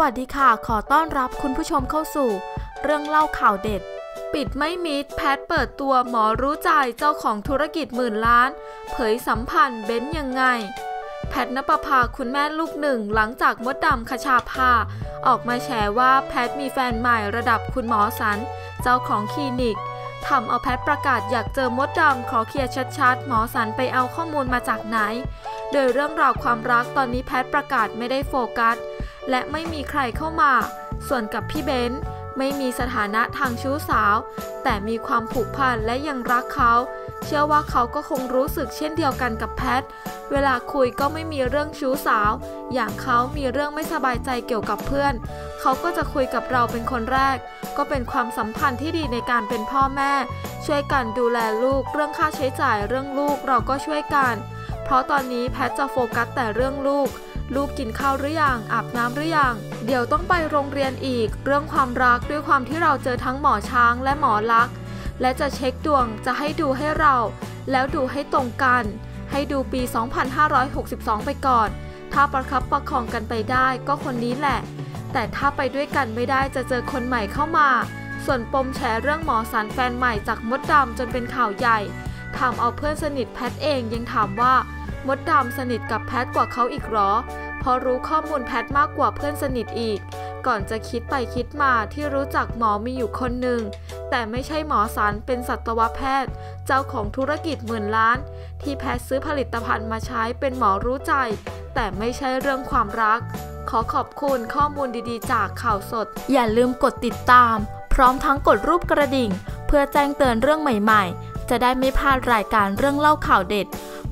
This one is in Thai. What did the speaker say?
วัสดีค่ะ ขอต้อนรับคุณผู้ชมเข้าสู่ เรื่องเล่าข่าวเด็ด ปิดไม่มิดแพทเปิดตัวหมอรู้ใจเจ้าของธุรกิจหมื่นล้าน เผยสัมพันธ์เบ้นยังไง แพทนปภาคุณแม่ลูกหนึ่งหลังจากมดดำคชาภา ออกมาแฉว่าแพทมีแฟนใหม่ระดับคุณหมอสัน เจ้าของคลินิกทำเอาแพทประกาศอยากเจอมดดำขอเคลียร์ชัดๆ หมอสันไปเอาข้อมูลมาจากไหน โดยเรื่องราวความรักตอนนี้แพทประกาศไม่ได้โฟกัส และไม่มีใครเข้ามา ส่วนกับพี่เบนซ์ไม่มีสถานะทางชู้สาว แต่มีความผูกพันและยังรักเขา เชื่อว่าเขาก็คงรู้สึกเช่นเดียวกันกับแพท เวลาคุยก็ไม่มีเรื่องชู้สาว อย่างเขามีเรื่องไม่สบายใจเกี่ยวกับเพื่อน เขาก็จะคุยกับเราเป็นคนแรก ก็เป็นความสัมพันธ์ที่ดีในการเป็นพ่อแม่ ช่วยกันดูแลลูก เรื่องค่าใช้จ่ายเรื่องลูกเราก็ช่วยกัน เพราะตอนนี้แพทจะโฟกัสแต่เรื่องลูก ลูกกินข้าวหรือยังอาบน้ำหรือยังเดี๋ยวต้องไปโรงเรียนอีก เรื่องความรักด้วยความที่เราเจอทั้งหมอช้างและหมอลักษ์และจะเช็คดวงจะให้ดูให้เรา แล้วดูให้ตรงกัน ให้ดูปี 2562 ไปก่อน ถ้าประคับประคองกันไปได้ก็คนนี้แหละ แต่ถ้าไปด้วยกันไม่ได้จะเจอคนใหม่เข้ามา ส่วนปมแฉเรื่องหมอสันแฟนใหม่จากมดดำจนเป็นข่าวใหญ่ทำเอาเพื่อนสนิทแพทเองยังถามว่า มดดำสนิทกับแพทกว่าเขาอีกหรอเพราะรู้ข้อมูลแพทมากกว่าเพื่อนสนิทอีก ก่อนจะคิดไปคิดมาที่รู้จักหมอมีอยู่คนหนึ่ง แต่ไม่ใช่หมอสันเป็นสัตวแพทย์ เจ้าของธุรกิจหมื่นล้าน ที่แพทซื้อผลิตภัณฑ์มาใช้เป็นหมอรู้ใจ แต่ไม่ใช่เรื่องความรัก ขอขอบคุณข้อมูลดีๆ จากข่าวสด อย่าลืมกดติดตาม พร้อมทั้งกดรูปกระดิ่ง เพื่อแจ้งเตือนเรื่องใหม่ๆ จะได้ไม่พลาดรายการเรื่องเล่าข่าวเด็ด